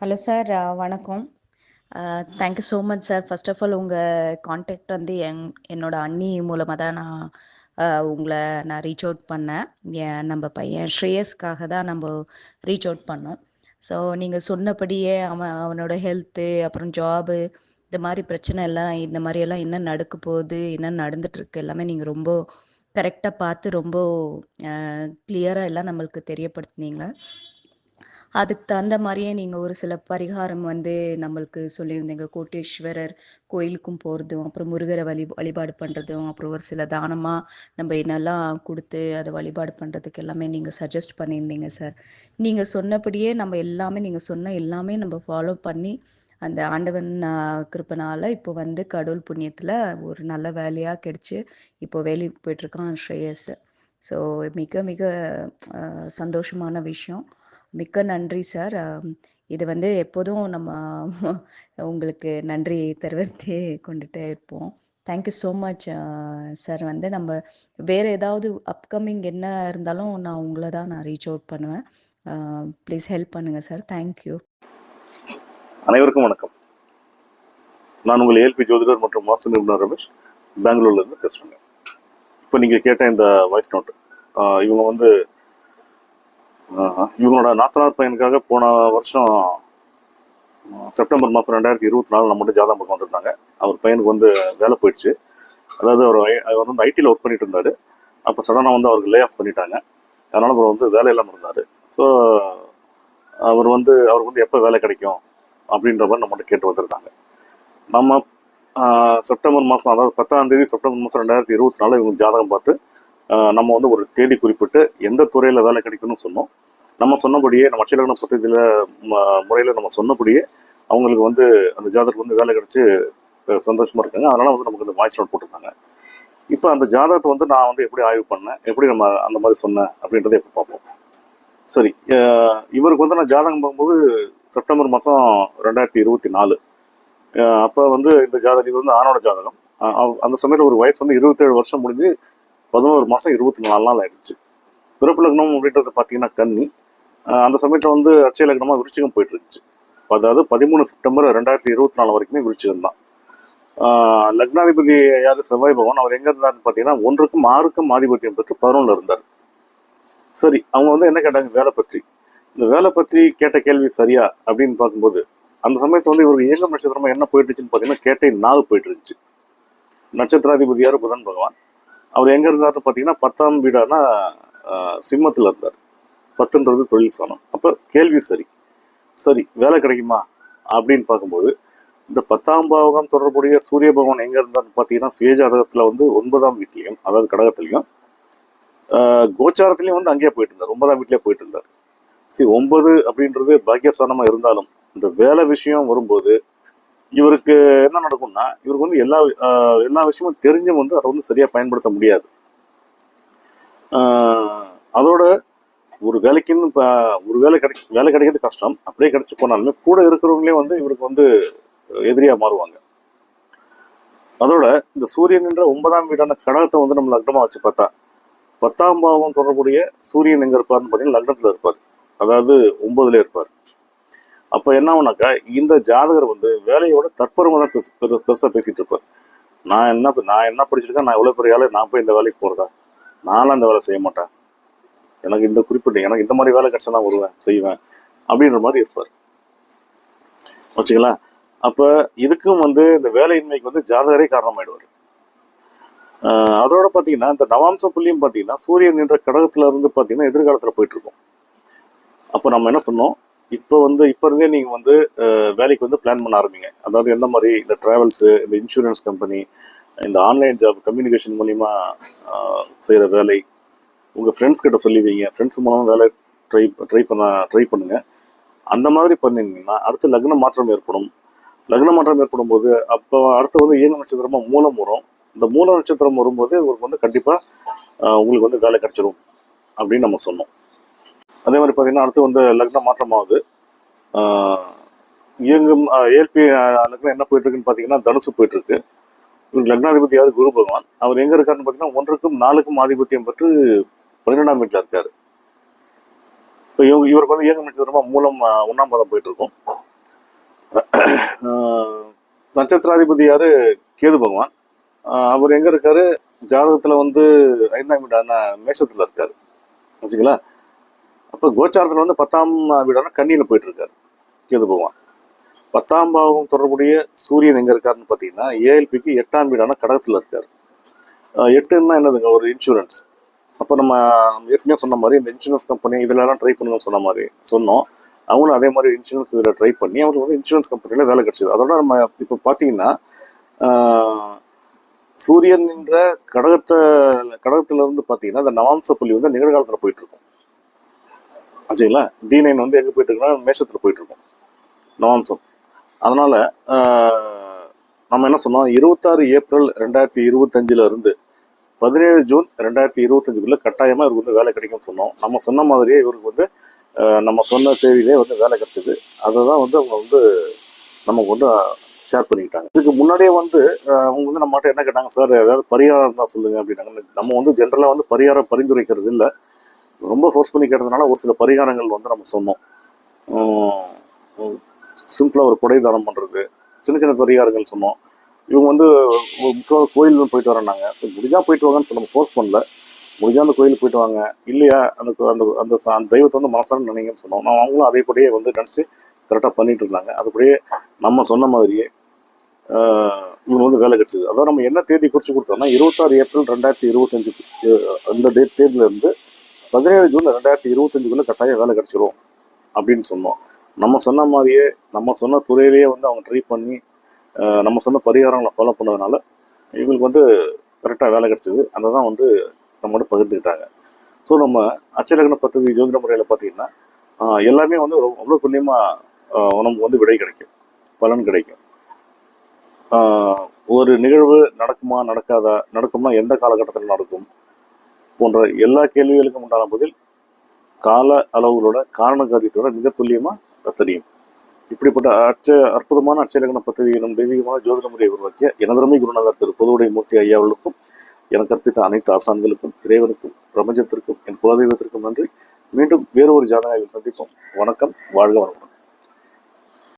Hello sir வணக்கம். Thank you so much sir first of all உங்கள் contact வந்து என் என்னோட அண்ணி மூலமாக தான் நான் உங்களை நான் ரீச் அவுட் பண்ணேன். என் நம்ம பையன் ஸ்ரேயஸ்க்காக தான் நம்ம ரீச் அவுட் பண்ணோம். ஸோ நீங்கள் சொன்னபடியே அவன் அவனோட ஹெல்த்து அப்புறம் ஜாபு இந்த மாதிரி பிரச்சனை எல்லாம் இந்த மாதிரியெல்லாம் என்ன நடக்க போகுது என்ன நடந்துட்டுருக்கு எல்லாமே நீங்கள் ரொம்ப கரெக்டாக பார்த்து ரொம்ப கிளியராக எல்லாம் நம்மளுக்கு தெரியப்படுத்துனீங்க அதுக்கு தகுந்த மாதிரியே நீங்கள் ஒரு சில பரிகாரம் வந்து நம்மளுக்கு சொல்லியிருந்தீங்க. கோட்டேஸ்வரர் கோயிலுக்கும் போகிறதும் அப்புறம் முருகரை வழி வழிபாடு பண்ணுறதும் அப்புறம் ஒரு சில தானமாக நம்ம என்னெல்லாம் கொடுத்து அதை வழிபாடு பண்ணுறதுக்கு எல்லாமே நீங்கள் சஜஸ்ட் பண்ணியிருந்தீங்க சார் நீங்கள் சொன்னபடியே நம்ம எல்லாமே நீங்கள் சொன்ன எல்லாமே நம்ம ஃபாலோ பண்ணி அந்த ஆண்டவன் கிருப்பனால இப்போ வந்து கடவுள் புண்ணியத்தில் ஒரு நல்ல வேலையாக கிடைச்சி இப்போ வேலைக்கு போயிட்டுருக்கான் ஸ்ரேயஸ். ஸோ மிக மிக சந்தோஷமான விஷயம். மிக்க நன்றி சார். இது வந்து எப்போதும் நம்ம உங்களுக்கு நன்றி தெரிவித்தே கொண்டுட்டே இருப்போம். Thank you so much sir. வந்து நம்ம வேறு ஏதாவது அப்கமிங் என்ன இருந்தாலும் நான் உங்களை தான் நான் ரீச் அவுட் பண்ணுவேன். ப்ளீஸ் ஹெல்ப் பண்ணுங்கள் சார். தேங்க்யூ அனைவருக்கும் வணக்கம். நான் உங்கள் ஏல்பி ஜோதிடர் மற்றும் மாஸ்டர் நிபுணர் ரமேஷ். பெங்களூர்லேருந்து பேசுகிறேன் இப்போ நீங்கள் கேட்ட இந்த வாய்ஸ் நோட்டு இவங்க வந்து இவங்களோட நாத்தனார் பையனுக்காக போன வருஷம் செப்டம்பர் மாதம் ரெண்டாயிரத்தி இருபத்தி நாலு நம்மகிட்ட ஜாதகம் பக்கம் வந்திருந்தாங்க. அவர் பையனுக்கு வந்து வேலை போயிடுச்சு. அதாவது அவர் ஐ- அவர் வந்து ஐடியில் ஒர்க் பண்ணிட்டு இருந்தார். அப்போ சடனாக வந்து அவருக்கு லே ஆஃப் பண்ணிட்டாங்க. அதனால் அவர் வந்து வேலை இல்லாமல் இருந்தார். ஸோ அவர் வந்து அவருக்கு வந்து எப்போ வேலை கிடைக்கும் அப்படின்ற மாதிரி நம்மகிட்ட கேட்டு வந்திருந்தாங்க. நம்ம செப்டம்பர் மாதம் அதாவது பத்தாம் தேதி செப்டம்பர் மாதம் ரெண்டாயிரத்தி இருபத்தி நாலு இவங்க ஜாதகம் பார்த்து நம்ம வந்து ஒரு தேதி குறிப்பிட்டு எந்த துறையில் வேலை கிடைக்கும்னு சொன்னோம். நம்ம சொன்னபடியே நம்ம அச்சலகன பத்தியில் முறையில் நம்ம சொன்னபடியே அவங்களுக்கு வந்து அந்த ஜாதகத்துக்கு வந்து வேலை கிடைச்சி சந்தோஷமாக இருக்காங்க. அதனால் வந்து நமக்கு இந்த வாய்ஸ் நோட் போட்டிருந்தாங்க. இப்போ அந்த ஜாதகத்தை வந்து நான் வந்து எப்படி ஆய்வு பண்ணேன் எப்படி நம்ம அந்த மாதிரி சொன்னேன் அப்படின்றத எப்போ பார்ப்போம். சரி இவருக்கு வந்து நான் ஜாதகம் பார்க்கும்போது செப்டம்பர் மாதம் ரெண்டாயிரத்தி இருபத்தி நாலு. அப்போ வந்து இந்த ஜாதகம் இது வந்து ஆணோட ஜாதகம். அந்த சமயத்தில் ஒரு வயசு வந்து இருபத்தேழு வருஷம் முடிஞ்சு பதினோரு மாதம் இருபத்தி நாலு நாள் ஆயிடுச்சு. பிறப்பு லக்னம் அப்படின்றது பார்த்தீங்கன்னா கன்னி. அந்த சமயத்தில் வந்து அச்சய லக்னமாக விருச்சிகம் போயிட்டு இருந்துச்சு அதாவது பதிமூணு செப்டம்பர் ரெண்டாயிரத்தி இருபத்தி நாலு வரைக்குமே விருச்சிகம் தான். ஆஹ் லக்னாதிபதி யார்? செவ்வாய் பகவான். அவர் எங்க இருந்தாருன்னு பார்த்தீங்கன்னா ஒன்றுக்கும் ஆறுக்கும் ஆதிபத்தியம் பெற்று பதினொன்றில் இருந்தார். சரி அவங்க வந்து என்ன கேட்டாங்க? வேலை பற்றி. இந்த வேலை பற்றி கேட்ட கேள்வி சரியா? அப்படின்னு பார்க்கும்போது அந்த சமயத்தில் வந்து இவருக்கு இயங்கம் நட்சத்திரமா என்ன போயிட்டுச்சுன்னு பார்த்தீங்கன்னா கேட்டை நாலு போயிட்டு இருந்துச்சு நட்சத்திராதிபதியார் புதன் பகவான். அவர் எங்கே இருந்தார்னு பார்த்தீங்கன்னா பத்தாம் வீடானா சிம்மத்தில் இருந்தார். பத்துன்றது தொழில் ஸ்தானம். அப்போ கேள்வி சரி. சரி வேலை கிடைக்குமா? அப்படின்னு பார்க்கும்போது இந்த பத்தாம் பாவகம் தொடர்புடைய சூரிய பகவான் எங்கே இருந்தார்னு பார்த்தீங்கன்னா சுயஜாதகத்துல வந்து ஒன்பதாம் வீட்லேயும் அதாவது கடகத்துலேயும் கோச்சாரத்துலேயும் வந்து அங்கேயே போயிட்டு இருந்தார். ஒன்பதாம் வீட்டிலே போயிட்டு இருந்தார். சரி ஒன்பது அப்படின்றது பாக்கியஸ்தானமாக இருந்தாலும் இந்த வேலை விஷயம் வரும்போது இவருக்கு என்ன நடக்கும்னா இவருக்கு வந்து எல்லா எல்லா விஷயமும் தெரிஞ்சும் வந்து அதை வந்து சரியா பயன்படுத்த முடியாது. ஆஹ் அதோட ஒரு வேலைக்குன்னு இப்போ ஒரு வேலை கிடை வேலை கிடைக்கிறது கஷ்டம். அப்படியே கிடைச்சு போனாலுமே கூட இருக்கிறவங்களே வந்து இவருக்கு வந்து எதிரியா மாறுவாங்க. அதோட இந்த சூரியன் என்ற ஒன்பதாம் வீடான கடகத்தை வந்து நம்ம லக்னமா வச்சு பார்த்தா பத்தாம் பாவம் தொடர்புடைய சூரியன் எங்க இருப்பார்னு பார்த்தீங்கன்னா லக்னத்தில் இருப்பார். அதாவது ஒன்பதுல இருப்பார். அப்ப என்ன ஆகுனாக்கா இந்த ஜாதகர் வந்து வேலையோட தற்பரமா தான் பெருசு- பெரு- பெருசா பேசிட்டு இருப்பார். நான் என்ன நான் என்ன படிச்சிருக்கேன் நான் எவ்வளவு பெரிய ஆளு நான் போய் இந்த வேலைக்கு போறதா? நானும் அந்த வேலை செய்ய மாட்டேன். எனக்கு இந்த குறிப்பிட்ட எனக்கு இந்த மாதிரி வேலை கிடைச்சா தான் வருவேன் செய்வேன் அப்படின்ற மாதிரி இருப்பார். வச்சுங்களா அப்ப இதுக்கும் வந்து இந்த வேலையின்மைக்கு வந்து ஜாதகரே காரணமாயிடுவார். அதோட பார்த்தீங்கன்னா இந்த நவாம்ச புள்ளியும் பார்த்தீங்கன்னா சூரியன் என்ற கடகத்துல இருந்து பார்த்தீங்கன்னா எதிர்காலத்தில் போயிட்டு இருக்கும். அப்போ நம்ம என்ன சொன்னோம்? இப்போ வந்து இப்போ இருந்தே நீங்கள் வந்து வேலைக்கு வந்து பிளான் பண்ண ஆரம்பிங்க. அதாவது எந்த மாதிரி இந்த ட்ராவல்ஸு இந்த இன்சூரன்ஸ் கம்பெனி இந்த ஆன்லைன் ஜாப் கம்யூனிகேஷன் மூலிமா செய்கிற வேலை உங்கள் ஃப்ரெண்ட்ஸ் கிட்ட சொல்லிவிங்க ஃப்ரெண்ட்ஸ் மூலமாக வேலை ட்ரை ட்ரை பண்ண ட்ரை பண்ணுங்கள் அந்த மாதிரி பண்ணீங்கன்னா அடுத்து லக்ன மாற்றம் ஏற்படும். லக்ன மாற்றம் ஏற்படும் போது அப்போ அடுத்து வந்து ஏழு நட்சத்திரமாக மூலம் வரும். இந்த மூல நட்சத்திரம் வரும்போது உங்களுக்கு வந்து கண்டிப்பாக உங்களுக்கு வந்து வேலை கிடச்சிரும். அப்படின்னு நம்ம சொன்னோம். அதே மாதிரி பார்த்தீங்கன்னா அடுத்து வந்து லக்னம் மாற்றமாகுது. இயங்கும் ஏல்பி லக்னம் என்ன போயிட்டுருக்குன்னு பார்த்தீங்கன்னா தனுசு போயிட்டுருக்கு. இவருக்கு லக்னாதிபதி யார்? குரு பகவான். அவர் எங்கே இருக்காருன்னு பார்த்தீங்கன்னா ஒன்றுக்கும் நாலுக்கும் ஆதிபத்தியம் பெற்று பன்னிரெண்டாம் வீட்டில் இருக்கார். இப்போ இவங்க இவருக்கு வந்து இயங்கும் நட்சத்திரமாக மூலம் ஒன்றாம் ஒண்ணாம் பாதம் போயிட்டு நட்சத்திராதிபதி யார்? கேது பகவான். அவர் எங்கே இருக்கார்? ஜாதகத்தில் வந்து ஐந்தாம் வீடான மேஷத்தில் இருக்கார். வச்சுங்களா அப்போ கோச்சாரத்தில் வந்து பத்தாம் வீடான கண்ணியில் போயிட்டுருக்காரு கேது பகவான். பத்தாம் பாவம் தொடர்புடைய சூரியன் எங்கே இருக்காருன்னு பார்த்தீங்கன்னா ஏஎல்பிக்கு எட்டாம் வீடான கடகத்தில் இருக்கார். எட்டுன்னா என்னதுங்க? ஒரு இன்சூரன்ஸ் அப்போ நம்ம ஏற்கனவே சொன்ன மாதிரி இந்த இன்சூரன்ஸ் கம்பெனி இதிலலாம் ட்ரை பண்ணுங்கன்னு சொன்ன மாதிரி சொன்னோம். அவங்களும் அதே மாதிரி இன்சூரன்ஸ் இதில் ட்ரை பண்ணி அவங்களுக்கு வந்து இன்சூரன்ஸ் கம்பெனியில் வேலை கிடச்சிது. அதோட நம்ம இப்போ பார்த்தீங்கன்னா சூரியன் என்ற கடகத்தை கடகத்துல இருந்து பார்த்தீங்கன்னா அந்த நவாம்ச புள்ளி வந்து நிகழ்காலத்தில் போயிட்டுருக்கும். ஆச்சுங்களா டி நைன் வந்து எங்கே போயிட்டுருக்குன்னா மேஷத்தில் நவாம்சம். அதனால் நம்ம என்ன சொன்னோம்? இருபத்தாறு ஏப்ரல் ரெண்டாயிரத்தி இருபத்தஞ்சில் இருந்து பதினேழு ஜூன் ரெண்டாயிரத்தி இருபத்தஞ்சுக்குள்ளே கட்டாயமாக இவருக்கு வந்து வேலை கிடைக்கும்னு சொன்னோம். நம்ம சொன்ன மாதிரியே இவருக்கு வந்து நம்ம சொன்ன தேதியிலே வந்து வேலை கிடைச்சிது. அதை தான் வந்து அவங்க வந்து நமக்கு வந்து ஷேர் பண்ணிக்கிட்டாங்க. இதுக்கு முன்னாடியே வந்து அவங்க வந்து நம்மகிட்ட என்ன கேட்டாங்க? சார் ஏதாவது பரிகாரம் இருந்தால் சொல்லுங்கள் அப்படின்னாங்க. நம்ம வந்து ஜென்ரலாக வந்து பரிகாரம் பரிந்துரைக்கிறது இல்லை ரொம்ப ஃபோர்ஸ் பண்ணி கேட்டதுனால ஒரு சில பரிகாரங்கள் வந்து நம்ம சொன்னோம். சிம்பிளாக ஒரு கொடை தானம் பண்ணுறது சின்ன சின்ன பரிகாரங்கள் சொன்னோம். இவங்க வந்து முக்கியமாக கோயில் போயிட்டு வரேன்னாங்க. சரி, முடிஞ்சால் போயிட்டு வாங்கன்னு சொல்லி நம்ம ஃபோர்ஸ் பண்ணல. முடிஞ்சா அந்த கோயிலுக்கு போயிட்டு வாங்க. இல்லையா அந்த அந்த அந்த அந்த தெய்வத்தை வந்து மனசான நினைங்கன்னு சொன்னோம். நான் அவங்களும் அதேபடியே வந்து நினச்சி கரெக்டாக பண்ணிட்டு இருந்தாங்க. அதுபடியே நம்ம சொன்ன மாதிரியே இவங்க வந்து வேலை கிடச்சிது. அதான் நம்ம என்ன தேதி குறித்து கொடுத்தோம்னா இருபத்தாறு ஏப்ரல் ரெண்டாயிரத்தி இருபத்தஞ்சு அந்த டேட் தேதியிலேருந்து பதினேழு ஜூன் ரெண்டாயிரத்தி இருபத்தஞ்சுக்குள்ள கட்டாயம் வேலை கிடைச்சிரும் அப்படின்னு சொன்னோம். நம்ம சொன்ன மாதிரியே நம்ம சொன்ன துறையிலேயே வந்து அவங்க ட்ரை பண்ணி நம்ம சொன்ன பரிகாரங்களை ஃபாலோ பண்ணதுனால இவங்களுக்கு வந்து கரெக்டாக வேலை கிடைச்சது. அதை தான் வந்து நம்மளோட பகிர்ந்துக்கிட்டாங்க. ஸோ நம்ம அச்சலக்கண பദ്ധதி ஜோதிட முறையில் பார்த்தீங்கன்னா எல்லாமே வந்து ரொம்ப- அவ்வளோ துல்லியமாக நமக்கு வந்து விடை கிடைக்கும். பலன் கிடைக்கும். ஒரு நிகழ்வு நடக்குமா நடக்காதா நடக்கும்னா எந்த காலகட்டத்தில் நடக்கும்? போன்ற எல்லா கேள்விகளுக்கும் உண்டான பதில் கால அளவுகளோட காரண காரியத்தோட மிக துல்லியமாக தெரியும் இப்படிப்பட்ட அச்ச அற்புதமான அச்சலகன பദ്ധதி தெய்வீகமான ஜோதிட முறையை உருவாக்கிய எனதரமை குருநாதர் திரு புதுவுடை மூர்த்தி ஐயா அவர்களுக்கும் எனக்கு கற்பித்த அனைத்து ஆசான்களுக்கும் இறைவனுக்கும் பிரபஞ்சத்திற்கும் என் குலதெய்வத்திற்கும் நன்றி. மீண்டும் வேறு ஒரு ஜாதகாவில் சந்திப்போம். வணக்கம். வாழ்க வணக்கம்